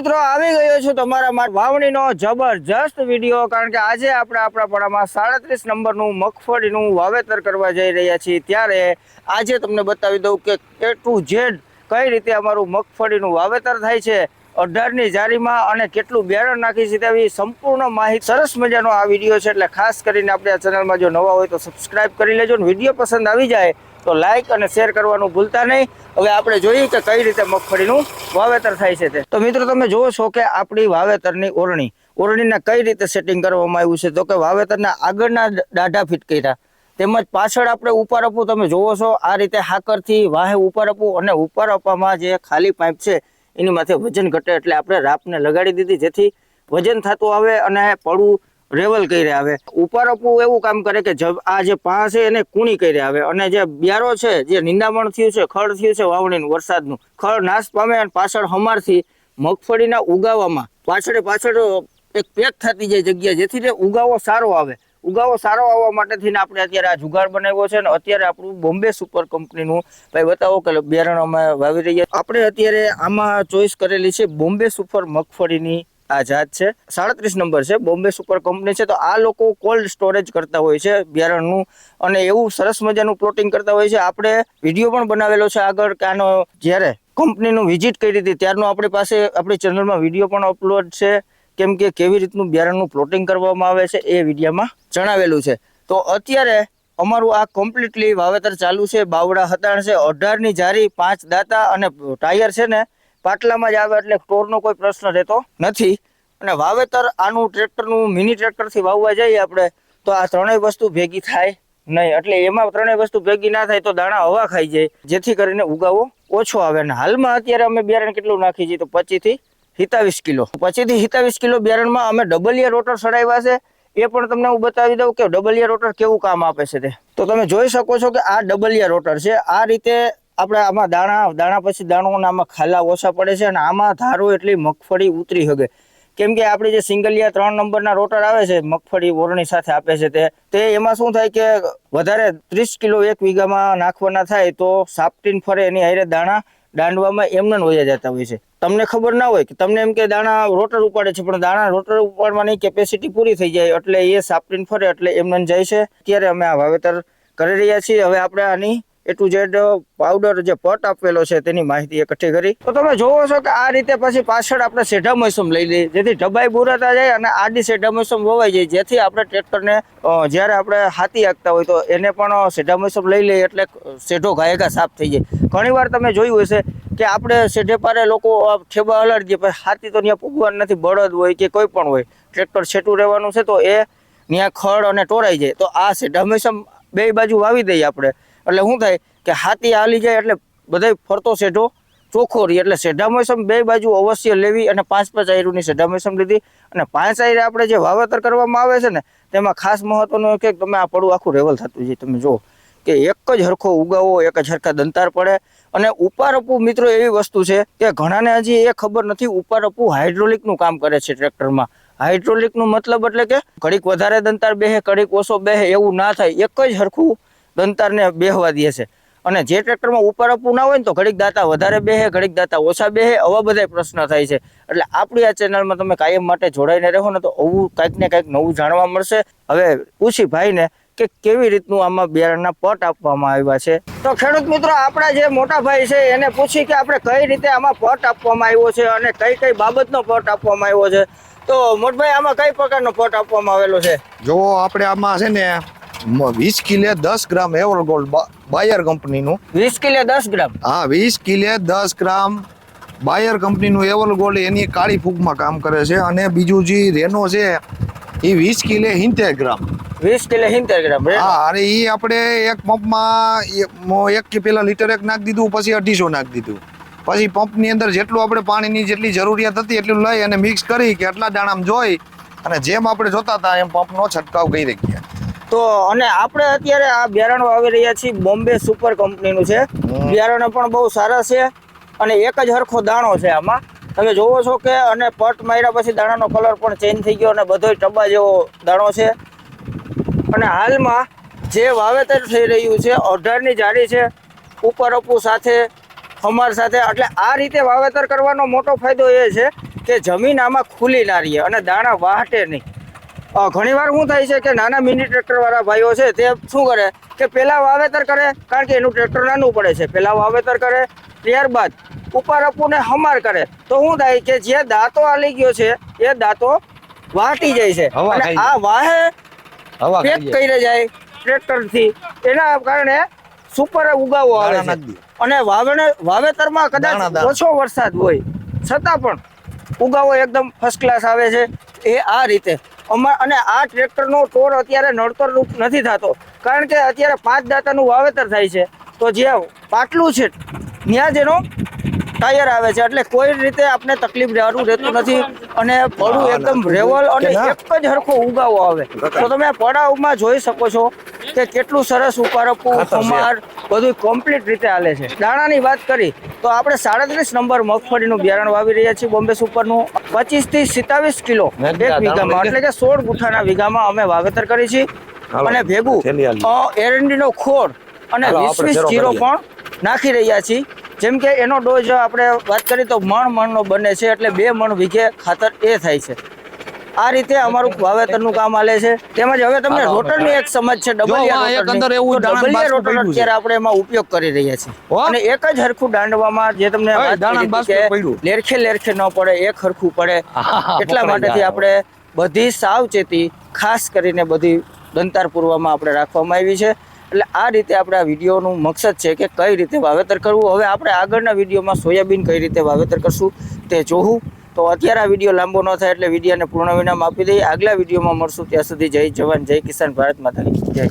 મિત્રો, આવી ગયો છું તમારા માટે વાવણીનો જબરજસ્ત વીડિયો, કારણ કે આજે આપણે આપણા પડામાં સાડત્રીસ નંબરનું મગફળીનું વાવેતર કરવા જઈ રહ્યા છીએ. ત્યારે આજે તમને બતાવી દઉં કે એ ટુ ઝેડ કઈ રીતે અમારું મગફળીનું વાવેતર થાય છે, અઢારની જારીમાં અને કેટલું બેરણ નાખી છે તેવી સંપૂર્ણ માહિતી. સરસ મજાનો આ વીડિયો છે, એટલે ખાસ કરીને આપણે આ ચેનલમાં જો નવા હોય તો સબસ્ક્રાઇબ કરી લેજો ને વીડિયો પસંદ આવી જાય તો લાઈક અને શેર કરવાનું ભૂલતા નહીં. હવે આપણે જોઈએ કે કઈ રીતે મગફળીનું વાવેતર થાય છે તે. તો મિત્રો, તમે જુઓ છો કે આપણી વાવેતરની ઓરણી, ઓરણીના કઈ રીતે સેટિંગ કરવામાં આવ્યું છે? તો કે વાવેતરના આગળના દાઢા ફિટ કર્યા. તેમજ પાછળ આપણે ઉપર આપવું, તમે જુઓ છો, આ રીતે હાકરથી વાહે ઉપર આપવું અને ઉપર આપવામાં જે ખાલી પાઇપ છે, એની માથે વજન ઘટે એટલે આપણે રાપને લગાડી દીધી જેથી વજન થતું આવે અને પડવું રેવલ કરી આવે ઉપર અપવું એવું કામ કરે કે આ જે પા છે એને કૂણી કરી આવે અને જે બ્યારો છે, જે નિંદામણ થયું છે, ખડ થયું છે વાવણીનું, વરસાદનું, ખડ નાશ પામે અને પાછળ હમારથી મગફળીના ઉગાવામાં પાછળે પાછળ એક પેક થતી જાય જગ્યા જેથી તે ઉગાવો સારો આવે. ઉગાવો સારો આવવા માટે થઈને આપણે અત્યારે આ જુગાડ બનાવ્યો છે અને અત્યારે આપણું બોમ્બે સુપર કંપનીનું ભાઈ બતાવો કે બિયારણ અમે વાવી રહ્યા. આપણે અત્યારે આમાં ચોઈસ કરેલી છે બોમ્બે સુપર મગફળીની આ જાત છે. સાડત્રીસ નંબર છે. બોમ્બે સુપર કંપની છે. તો આ લોકો કોલ્ડ સ્ટોરેજ કરતા હોય છે બિયારણનું. અને એવું સરસ મજાનું પ્લોટિંગ કરતા હોય છે. આપણે વીડિયો પણ બનાવેલો છે આગળ કે આનો જ્યારે કંપનીનું વિઝિટ કરી હતી ત્યારનું આપણી પાસે, આપણી ચેનલમાં વીડિયો પણ અપલોડ છે કેમ કે કેવી રીતનું બિયારણનું પ્લોટિંગ કરવામાં આવે છે એ વિડીયોમાં જણાવેલું છે. તો અત્યારે અમારું આ કમ્પ્લીટલી વાવેતર ચાલુ છે. બાવડા હતાણ છે. અઢારની જારી, પાંચ દાતા અને ટાયર છે ને, પાટલામાં જ આવે એટલે ટોરનો કોઈ પ્રશ્ન રહેતો નથી. અને વાવેતર આનું ટ્રેક્ટરનું મિની ટ્રેક્ટરથી વાવવા જઈએ આપણે, તો આ ત્રણેય વસ્તુ ભેગી થાય નહીં. એટલે એમાં ત્રણેય વસ્તુ ભેગી ના થાય તો દાણા હવા ખાઈ જાય. જેથી કરીને ઉગાવો ઓછો આવે. અને હાલમાં અત્યારે અમે બિયારણ કેટલું નાખી છીએ તો પચીસથી સિતાવીસ કિલો. પચીસથી સિતાવીસ કિલો બિયારણમાં અમે ડબલિયા રોટર ચડાવ્યા છે. એ પણ તમને હું બતાવી દઉં કે ડબલિયા રોટર કેવું કામ આપે છે તે. તો તમે જોઈ શકો છો કે આ ડબલિયા રોટર છે. આ રીતે આપણે આમાં દાણા દાણા પછી દાણોના આમાં ખાલા ઓછા પડે છે અને આમાં ધારો એટલી મગફળી ઉતરી શકે કેમ કે આપણે જે સિંગલિયા ત્રણ નંબરના રોટર આવે છે, મગફળી ઓરણી સાથે આપે છે તે તે એમાં શું થાય કે વધારે ત્રીસ કિલો એક વીઘામાં નાખવાના થાય તો સાપટીન ફરે એની હારે દાણા દાંડવામાં એમને વયા જતા હોય છે. તમને ખબર ના હોય કે તમને એમ કે દાણા રોટર ઉપાડે છે, પણ દાણા રોટર ઉપાડવાની કેપેસિટી પૂરી થઈ જાય એટલે એ સાપટીન ફરે એટલે એમને જાય છે. ત્યારે અમે આ વાવેતર કરી રહ્યા છીએ. હવે આપણે આની એ ટુ ઝેડ પાવડર જે પટ આપેલો છે તેની માહિતી એકઠી કરી. તો તમે જોવો છો કે આ રીતે પછી પાછળ આપણે સેઢા મોસમ લઈ લઈએ. જેથી ઢબાઈ બુરાતા જાય અને આડી સેઢા મોસમ વવાઈ જાય. જેથી આપણે ટ્રેક્ટરને જ્યારે આપણે હાથી હાંકતા હોય તો એને પણ સેઢા મોસમ લઈ લઈએ એટલે સેઢો ગાયકા સાફ થઈ જાય. ઘણીવાર તમે જોયું હશે કે આપણે સેઢે પારે લોકો ઠેબા હલાડી દે. પણ હાથી તો ત્યાં પૂગવાનું નથી, બળદ હોય કે કોઈ પણ હોય. ટ્રેક્ટર છેટું રહેવાનું છે તો એ ત્યાં ખડ અને ટોરાઈ જાય. તો આ સેઢા મોસમ બે બાજુ વાવી દઈએ આપણે. એટલે શું થાય કે હાથી હાલી જાય એટલે બધા ફરતો સેઢો ચોખ્ખો રહી. એટલે સેઢા મોસમ બે બાજુ અવશ્ય લેવી અને પાંચ પાંચ આયરુની સેઢા મોસમ લીધી. અને પાંચ આયરે આપણે જે વાવેતર કરવામાં આવે છે ને, તેમાં ખાસ મહત્વનું કે તમે આ પડું આખું રેવલ થતું છે તમે જુઓ કે એક જ હરખો ઉગાવો, એક જ હરખા દંતાર પડે. અને ઉપર અપુ મિત્રો એવી વસ્તુ છે કે ઘણાને હજી એ ખબર નથી ઉપર અપુ હાઇડ્રોલિકનું કામ કરે છે ટ્રેક્ટરમાં. હાઇડ્રોલિકનું મતલબ એટલે કે ઘડીક વધારે દંતાર બેહે, ઘડીક ઓછો બેહે, એવું ના થાય. એક જ હરખું દંતારને બેહવા દે છે. અને જે ટ્રેક્ટરમાં ઉપર અપવું ના હોય ને તો ઘડીક દાતા વધારે બેહે, ઘડીક દાતા ઓછા બેહે, આવા બધા પ્રશ્ન થાય છે. એટલે આપણી આ ચેનલમાં તમે કાયમ માટે જોડાઈને રહો ને તો આવું કાંઈક ને કાંઈક નવું જાણવા મળશે. હવે પૂછી ભાઈને કે કેવી રીતનું આમાં બિયારણના પટ આપવામાં આવ્યા છે. તો ખેડૂત મિત્રો, આપણા જે મોટા ભાઈ છે, એને પૂછી કે આપણે કઈ રીતે આમાં પટ આપવામાં આવ્યો છે અને કઈ કઈ બાબતનો પટ આપવામાં આવ્યો છે. તો મોટભાઈ, આમાં કઈ પ્રકારનો પટ આપવામાં આવેલો છે? જો આપણે આમાં છે ને વીસ કિલે દસ ગ્રામ એવર ગોલ્ડ બાયર કંપનીનું. વીસ કિલે દસ ગ્રામ? હા વીસ કિલે દસ ગ્રામ બાયર કંપનીનું એવર ગોલ્ડ એની કાળી ફૂગમાં કામ કરે છે અને બીજું જે રેનો છે એ વીસ કિલે હિંતેર ગ્રામ. વીસ કિલે હિંતેર ગ્રામ હા અને એ આપણે એક પંપમાં એક કે પેલા લીટર એક નાખી દીધું પછી અઢીસો નાખી દીધું. પછી પંપની અંદર જેટલું આપણે પાણીની જેટલી જરૂરિયાત હતી એટલું લઈ અને મિક્સ કરી કે આટલા દાણામાં જોઈ અને જેમ આપણે જોતા હતા એમ પંપનો છંટકાવ કરી ગયા તો અને આપણે અત્યારે આ બિયારણ વાવી રહ્યા છીએ બોમ્બે સુપર કંપનીનું છે. બિયારણ પણ બહુ સારા છે અને એક જ હરખો દાણો છે આમાં. તમે જોવો છો કે અને પટ માર્યા પછી દાણાનો કલર પણ ચેન્જ થઈ ગયો અને બધો ટબા જેવો દાણો છે. અને હાલમાં જે વાવેતર થઈ રહ્યું છે અઢારની જાડી છે ઉપર અપુ સાથે ખમાર સાથે એટલે આ રીતે વાવેતર કરવાનો મોટો ફાયદો એ છે કે જમીન આમાં ખુલી ના રહીએ અને દાણા વાહટે નહીં. ઘણીવાર શું થાય છે કે નાના મિની ટ્રેક્ટર વાળા ભાઈઓ છે તે શું કરે કે પહેલા વાવેતર કરે કારણ કે એનું ટ્રેક્ટર નાનું પડે છે. પહેલા વાવેતર કરે ત્યારબાદ ઉપર અપુને હમાર કરે. તો શું થાય કે જે દાંતો આલી ગયો છે એ દાંતો વાટી જાય છે. અને આ વાહે પેક કરી જાય ટ્રેક્ટરથી. એના કારણે સુપર ઉગાવો આવે છે. અને વાવણ વાવેતરમાં કદાચ ઓછો વરસાદ હોય છતાં પણ ઉગાવો એકદમ ફર્સ્ટ ક્લાસ આવે છે. એ આ રીતે. અને આ ટ્રેક્ટરનો ટોર અત્યારે નડતર રૂપ નથી થતો. કારણ કે અત્યારે પાંચ દાંતાનું વાવેતર થાય છે. તો જે પાટલું છે ત્યાં જ એનો ટાયર આવે છે. એટલે કોઈ રીતે આપણે તકલીફ રહેવાનું રહેતું નથી. અને પડું એકદમ રેવલ અને એક જ હરખો ઉગાવો આવે. તો તમે પડાવમાં જોઈ શકો છો કે કેટલું સરસ ઉપારપું ખમાર બધું કમ્પ્લીટ રીતે હાલે છે. દાણાની વાત કરી તો આપણે સાડત્રીસ નંબર મગફળીનું બિયારણ વાવી રહ્યા છીએ બોમ્બે સુપરનું. પચીસથી સિત્તાવીસ કિલો એક વીઘામાં એટલે કે સોળ ગુઠાના વીઘામાં અમે વાવેતર કરી છે અને ભેગું એરંડીનો ખોળ અને વીસ વીસ જીરો પણ નાખી રહ્યા છીએ. જેમ કે એનો ડોઝ આપણે વાત કરીએ તો મણ મણનો બને છે એટલે બે મણ વીઘે ખાતર એ થાય છે. આ રીતે અમારું વાવેતરનું કામ આલે છે. તેમજ હવે તમને રોટરની એક સમજ છે ડબલિયા રોટર અત્યારે આપણે એમાં ઉપયોગ કરી રહ્યા છીએ. અને એક જ હરખું દાંડવામાં જે તમને. લેરખે લેરખે ન પડે એક હરખું પડે. એટલા માટેથી આપણે બધી સાવચેતી ખાસ કરીને બધી દંતાર પૂર્વમાં આપણે રાખવામાં આવી છે. એટલે આ રીતે આપણે આ વિડીયોનું મકસદ છે કે કઈ રીતે વાવેતર કરવું. હવે આપણે આગળના વિડીયોમાં સોયાબીન કઈ રીતે વાવેતર કરશું તે જોવું તો અત્યારે આ વીડિયો લાંબો ન થાય એટલે વિડીયોને પૂર્ણ વિરામ આપી દઈએ. આગલા વિડીયોમાં મળશું ત્યાં સુધી જય જવાન, જય કિસાન ભારત માતાની જય.